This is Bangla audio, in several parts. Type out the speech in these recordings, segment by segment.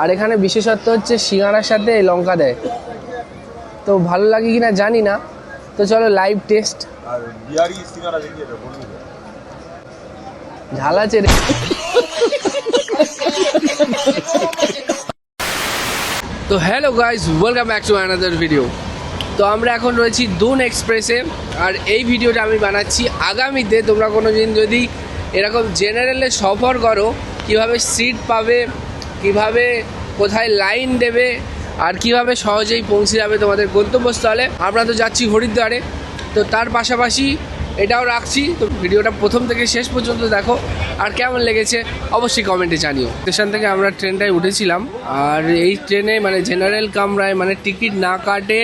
আর এখানে বিশেষত্ব হচ্ছে সিঙ্গারার সাথে লঙ্কা দেয়। তো ভালো লাগে কিনা জানি না। তো চলো লাইভ টেস্ট? ঝাল আছে রে। তো hello guys welcome back to another video তো আমরা এখন রয়েছি দুন এক্সপ্রেসে আর এই ভিডিওটা আমি বানাচ্ছি আগামীতে। তোমরা কোনো দিন যদি এরকম জেনারেলে সফর করো কীভাবে সিট পাবে কীভাবে, কোথায় লাইন দেবে, আর কীভাবে সহজেই পৌঁছে যাবে তোমাদের গন্তব্যস্থলে। আমরা তো যাচ্ছি হরিদ্বারে। তো তার পাশাপাশি এটাও রাখছি। তো ভিডিওটা প্রথম থেকে শেষ পর্যন্ত দেখো। আর কেমন লেগেছে অবশ্যই কমেন্টে জানিও। স্টেশন থেকে আমরা ট্রেনটায় উঠেছিলাম। আর এই ট্রেনে মানে জেনারেল কামরায় মানে টিকিট না কাটে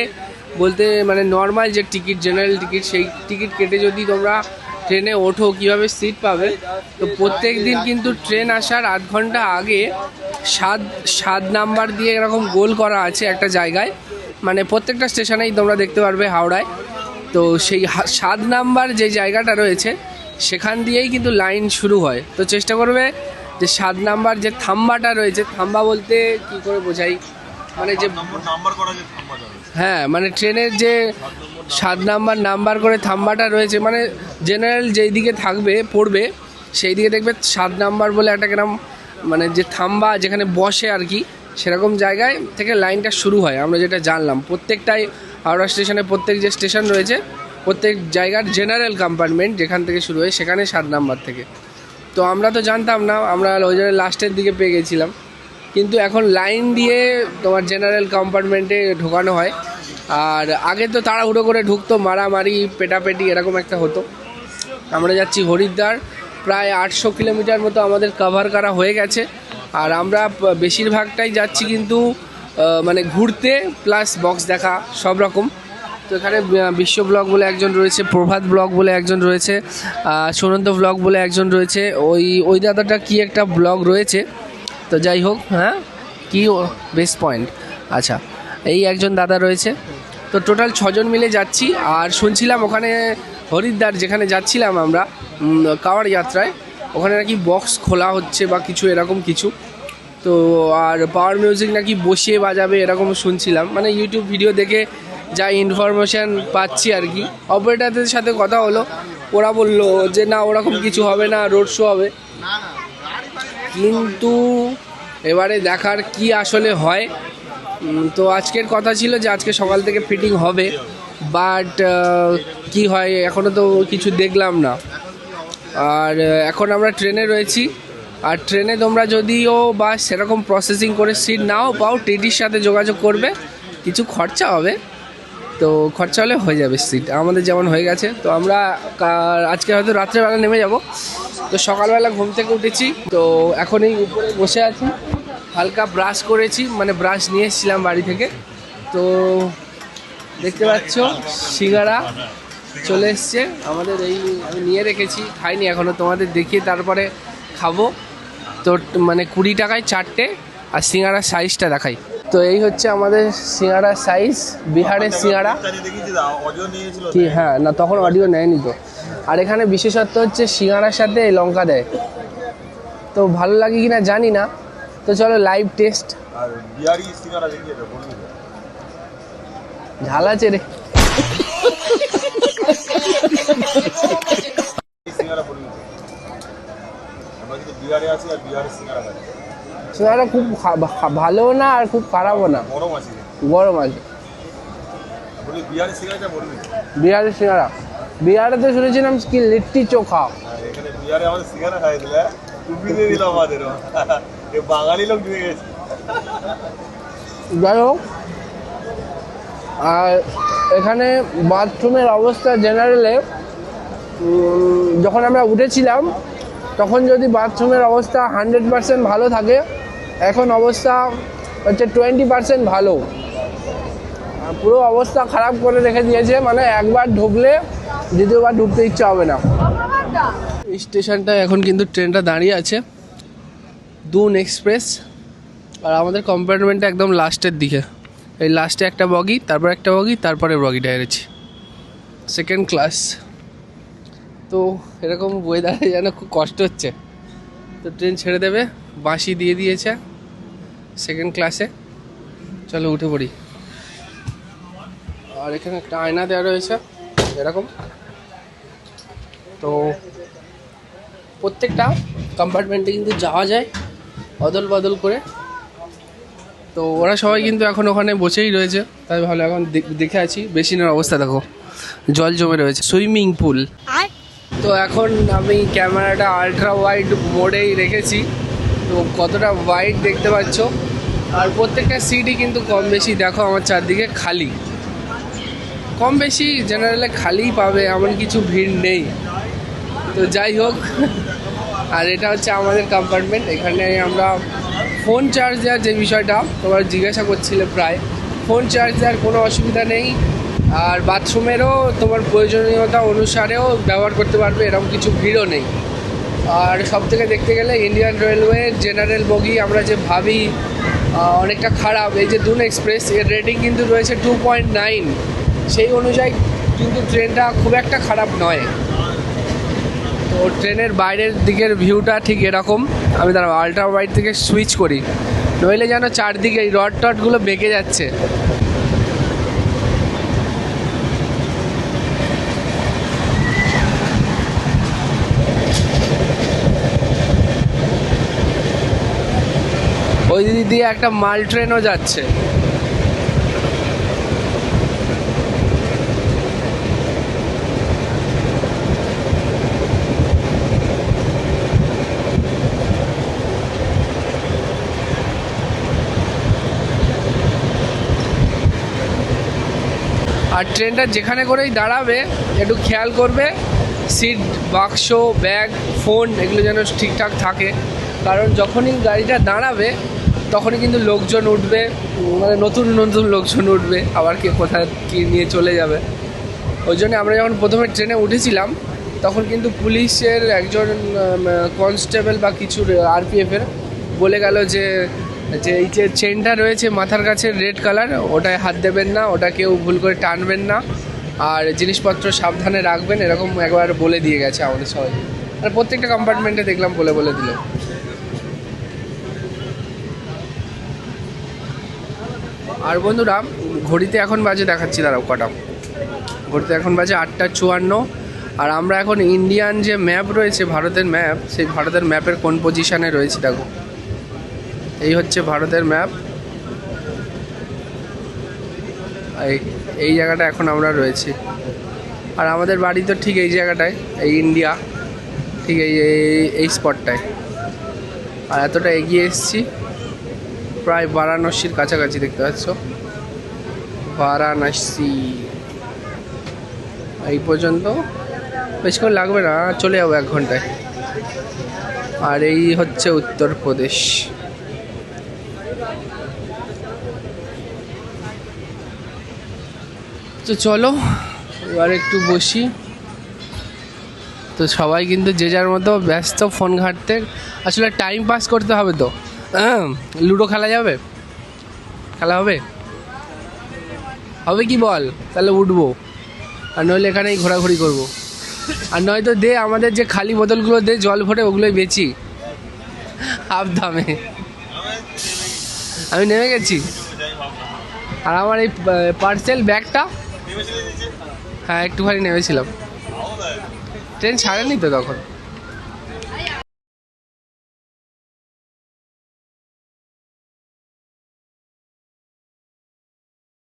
বলতে মানে নর্মাল যে টিকিট জেনারেল টিকিট, সেই টিকিট কেটে যদি তোমরা ট্রেনে ওঠো, কীভাবে সিট পাবে? তো প্রত্যেক দিন কিন্তু ট্রেন আসার আধ ঘণ্টা আগে সাত সাত নাম্বার দিয়ে এরকম গোল করা আছে একটা জায়গায়। মানে প্রত্যেকটা স্টেশনেই তোমরা দেখতে পারবে হাওড়ায়। তো সেই হা- সাত নাম্বার যে জায়গাটা রয়েছে সেখান দিয়েই কিন্তু লাইন শুরু হয়। তো চেষ্টা করবে যে সাত নাম্বার যে থাম্বাটা রয়েছে থাম্বা বলতে কি করে বোঝাই? মানে যে হ্যাঁ মানে ট্রেনের যে সাত নাম্বার নাম্বার করে থাম্বাটা রয়েছে মানে জেনারেল যেই দিকে থাকবে পড়বে সেই দিকে দেখবে সাত নাম্বার বলে একটা গ্রাম মানে যে থাম্বা যেখানে বসে আর কি, সেরকম জায়গায় থেকে লাইনটা শুরু হয়। আমরা যেটা জানলাম, প্রত্যেকটাই হাওড়া স্টেশনে প্রত্যেক যে স্টেশন রয়েছে, প্রত্যেক জায়গার জেনারেল কম্পার্টমেন্ট যেখান থেকে শুরু হয়, সেখানে সাত নাম্বার থেকে। তো আমরা তো জানতাম না, আমরা ওই জন্য লাস্টের দিকে পেয়ে গেছিলাম। কিন্তু এখন লাইন দিয়ে তোমার জেনারেল কম্পার্টমেন্টে ঢোকানো হয়। আর আগে তো তাড়াহুড়ো করে ঢুকতো, মারামারি, পেটাপেটি এরকম একটা হতো। আমরা যাচ্ছি হরিদ্বার প্রায় আটশো কিলোমিটার মতো আমাদের কভার করা হয়ে গেছে। আর আমরা বেশিরভাগটাই যাচ্ছি কিন্তু মানে ঘুরতে প্লাস বক্স দেখা সব রকম। তো এখানে বিশ্ব ব্লগ বলে একজন রয়েছে প্রভাত ব্লগ বলে একজন রয়েছে আহ, সুনন্ত ব্লগ বলে একজন রয়েছে। ওই ওই দাদাটা কি একটা ব্লগ রয়েছে? তো যাই হোক হ্যাঁ কি বেস্ট পয়েন্ট আচ্ছা এই একজন দাদা রয়েছে। তো টোটাল ছজন মিলে যাচ্ছি আর শুনছিলাম ওখানে হরিদ্বার যেখানে যাচ্ছিলাম আমরা কাওয়ার যাত্রায়, ওখানে নাকি বক্স খোলা হচ্ছে বা কিছু এরকম কিছু। তো আর পাওয়ার মিউজিক নাকি বসিয়ে বাজাবে এরকম শুনছিলাম। মানে ইউটিউব ভিডিও দেখে যা ইনফরমেশান পাচ্ছি আর কি। অপারেটারদের সাথে কথা হলো, ওরা বলল যে না, ওরকম কিছু হবে না রোড শো হবে। কিন্তু এবারে দেখার কি আসলে হয়। তো আজকের কথা ছিল যে আজকে সকাল থেকে ফিটিং হবে। বাট কি হয় এখনও তো কিছু দেখলাম না। আর এখন আমরা ট্রেনে রয়েছি। আর ট্রেনে তোমরা যদিও বা সেরকম প্রসেসিং করে সিট নাও পাও টিটির সাথে যোগাযোগ করবে, কিছু খরচা হবে। তো খরচা হলে হয়ে যাবে সিট আমাদের যেমন হয়ে গেছে। তো আমরা আজকে হয়তো রাত্রেবেলা নেমে যাব। তো সকালবেলা ঘুম থেকে উঠেছি। তো এখনই উপরে বসে আছি। হালকা ব্রাশ করেছি। মানে ব্রাশ নিয়ে এসেছিলাম বাড়ি থেকে। তো দেখতে পাচ্ছ, সিঙ্গারা চলে এসছে। আমাদের এই আমি নিয়ে রেখেছি, খাইনি এখনও তোমাদের দেখিয়ে তারপরে খাব। তো মানে কুড়ি টাকায় চারটে আর সিঙ্গারার সাইজটা দেখাই। তো এই হচ্ছে আমাদের সিঙ্গারার সাইজ বিহারের সিঙ্গারা। কি হ্যাঁ না, তখন অডিও নেয়নি তো। আর এখানে বিশেষত্ব হচ্ছে সিঙ্গারার সাথে লঙ্কা দেয়। তো ভালো লাগে কিনা জানি না। তো চলো লাইভ টেস্ট আর বিহারি সিঙ্গারা দেখিয়ে? ঝাল আছে রে। সিঙ্গারা খুব খা- ভা- ভালোও না আর খুব। খারাপও না। গরম আছে। গরম আছে বিহারের বলবি সিঙ্গারা। বিহারে তো শুনেছিলাম কি লিট্টি চোখা। বিহারে আমাদের সিঙ্গারা খাই দিলে টুপি দিয়ে দিল আমাদেরও। বাঙালি লোক গেছে। যাই হোক আর এখানে বাথরুমের অবস্থা জেনারেলে যখন আমরা উঠেছিলাম, তখন যদি বাথরুমের অবস্থা হান্ড্রেড পার্সেন্ট ভালো থাকে, এখন অবস্থা হচ্ছে টোয়েন্টি পার্সেন্ট ভালো। পুরো অবস্থা খারাপ করে রেখে দিয়েছে মানে একবার ঢুকলে দ্বিতীয়বার ঢুকতে ইচ্ছা হবে না। স্টেশনটায় এখন কিন্তু ট্রেনটা দাঁড়িয়ে আছে, দুন এক্সপ্রেস, আর আমাদের কম্পার্টমেন্টটা একদম লাস্টের দিকে। এই লাস্টে একটা বগি, তারপর একটা বগি, তারপরে বগিটা এড়েছি সেকেন্ড ক্লাস তো এরকম ওয়েদারে যেন খুব কষ্ট হচ্ছে। তো ট্রেন ছেড়ে দেবে, বাঁশি দিয়ে দিয়েছে সেকেন্ড ক্লাসে চলো উঠে পড়ি। আর এখানে একটা আয়না দেওয়া রয়েছে, এরকম। তো প্রত্যেকটা কম্পার্টমেন্টে কিন্তু যাওয়া যায় অদল বদল করে। তো ওরা সবাই কিন্তু এখন ওখানে বসেই রয়েছে। তাই ভালো এখন দেখে আছি। বেসিনের অবস্থা দেখো। জল জমে রয়েছে। Swimming pool. তো এখন আমি ক্যামেরাটা আলট্রা ওয়াইড মোডেই রেখেছি। তো কতটা ওয়াইড দেখতে পাচ্ছ? আর প্রত্যেকটা সিটই কিন্তু কম বেশি। দেখো আমার চারদিকে খালি। কম বেশি জেনারেলে খালিই পাবে এমন কিছু ভিড় নেই। তো যাই হোক আর এটা হচ্ছে আমাদের কম্পার্টমেন্ট এখানে আমরা ফোন চার্জ দেওয়ার যে বিষয়টা, তোমার জিজ্ঞাসা করছিলে প্রায়, ফোন চার্জ দেওয়ার কোনো অসুবিধা নেই, আর বাথরুমেরও তোমার প্রয়োজনীয়তা অনুসারেও ব্যবহার করতে পারবে, এরকম কিছু ভিড়ও নেই। আর সব থেকে দেখতে গেলে ইন্ডিয়ান রেলওয়ে জেনারেল বগি, আমরা যে ভাবি অনেকটা খারাপ। এই যে দুন এক্সপ্রেস, এর রেটিং কিন্তু রয়েছে টু পয়েন্ট নাইন। সেই অনুযায়ী কিন্তু ট্রেনটা খুব একটা খারাপ নয়। তো ট্রেনের বাইরের দিকের ভিউটা ঠিক এরকম। আমি তার আল্ট্রা ওয়াইড থেকে সুইচ করি। নইলে যেন চারদিকে এই রড টডগুলো বেঁকে যাচ্ছে। ওই দিক দিয়ে একটা মাল ট্রেনও যাচ্ছে। আর ট্রেনটা যেখানে করেই দাঁড়াবে, একটু খেয়াল করবে, সিট, বাক্স, ব্যাগ, ফোন, এগুলো যেন ঠিকঠাক থাকে। কারণ যখনই গাড়িটা দাঁড়াবে, তখনই কিন্তু লোকজন উঠবে মানে নতুন নতুন লোকজন উঠবে, আবার কে কোথায় কী নিয়ে চলে যাবে। ওই জন্য আমরা যখন প্রথমে ট্রেনে উঠেছিলাম, তখন কিন্তু পুলিশের একজন কনস্টেবল বা কিছু আরপিএফের বলে গেল যে যে এই যে চেনটা রয়েছে মাথার কাছে রেড কালার, ওটায় হাত দেবেন না, ওটা কেউ ভুল করে টানবেন না। আর জিনিসপত্র সাবধানে রাখবেন, এরকম একবার বলে দিয়ে গেছে আমাদের সবাই। আর প্রত্যেকটা কম্পার্টমেন্টে দেখলাম, বলে বলে দিল। আর বন্ধুরা, ঘড়িতে এখন বাজে, দেখাচ্ছি, দাঁড়াও, কটা। ঘড়িতে এখন বাজে আটটা চুয়ান্ন। আর আমরা এখন ইন্ডিয়ান যে ম্যাপ রয়েছে, ভারতের ম্যাপ সেই ভারতের ম্যাপের কোন পজিশানে রয়েছে, দেখো। এই হচ্ছে ভারতের ম্যাপ। এই জায়গাটা এখন আমরা রয়েছি। আর আমাদের বাড়ি তো ঠিক এই জায়গাটায়, এই ইন্ডিয়া, ঠিক এই, এই- এই স্পটটায়। আর এতটা এগিয়ে এসেছি, প্রায় বারাণসীর কাছাকাছি দেখতে পাচ্ছ। বারাণসী। এই পর্যন্ত বেশিক্ষণ লাগবে না, চলে যাব এক ঘন্টায়। আর এই হচ্ছে উত্তরপ্রদেশ। তো চলো, এবার একটু বসি। তো সবাই কিন্তু যে যার মতো ব্যস্ত ফোন ঘাঁটতে। আসলে টাইম পাস করতে হবে তো। হ্যাঁ লুডো খেলা যাবে? খেলা হবে? হবে কি বল? তাহলে উঠবো। আর নইলে এখানেই ঘোরাঘুরি করব। আর নয়তো দে, আমাদের যে খালি বোতলগুলো দে, জল ভরে ওগুলোই বেচি। হাফ দামে আমি নেমে গেছি। আর আমার এই পার্সেল ব্যাগটা হ্যাঁ একটুখানি নেমেছিলাম। ট্রেন ছাড়েনি তো তখন?